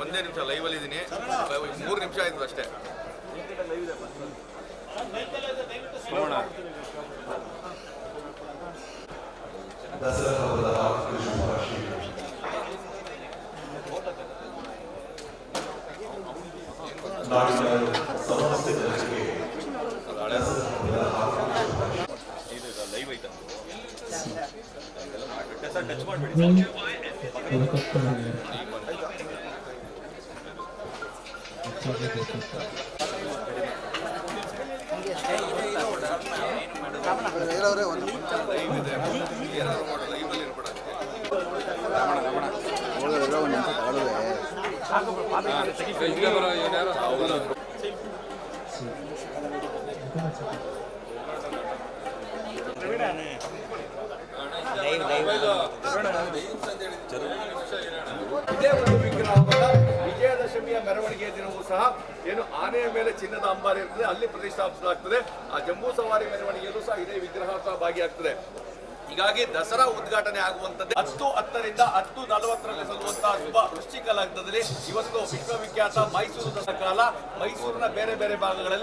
ಒಂದೇ ನಿಮಿಷ ಲೈವಲ್ಲಿ ಇದ್ದೀನಿ ಮೂರು ನಿಮಿಷ ಆಯ್ತು ಅಷ್ಟೇ. ನಾಡಿನ ಸಮಸ್ತ 음, 안타깝다네 어쩌게 됐을까 지- 누가 저기- ವಿಜಯದಶಮಿಯ ಮೆರವಣಿಗೆಯ ದಿನವೂ ಸಹ ಏನು ಆನೆಯ ಮೇಲೆ ಚಿನ್ನದ ಅಂಬಾರಿ ಇರ್ತದೆ, ಅಲ್ಲಿ ಪ್ರತಿಷ್ಠಾಪಿಸಲಾಗ್ತದೆ. ಆ ಜಂಬೂ ಸವಾರಿ ಮೆರವಣಿಗೆಯಲ್ಲೂ ಸಹ ಇದೇ ವಿಗ್ರಹ ಸಹ ಭಾಗಿಯಾಗ್ತದೆ. ಹೀಗಾಗಿ ದಸರಾ ಉದ್ಘಾಟನೆ ಆಗುವಂತದ್ದು ಹತ್ತು ಹತ್ತರಿಂದ ಹತ್ತು ನಲವತ್ತರಲ್ಲಿ ಸಲ್ಲುವಂತಹ ಶುಭ ವೃಶ್ಚಿಕ ಲಗ್ನದಲ್ಲಿ ಇವತ್ತು ವಿಶ್ವವಿಖ್ಯಾತ ಮೈಸೂರು ದಸರಾ ಕಾಲ. ಮೈಸೂರಿನ ಬೇರೆ ಬೇರೆ ಭಾಗಗಳಲ್ಲಿ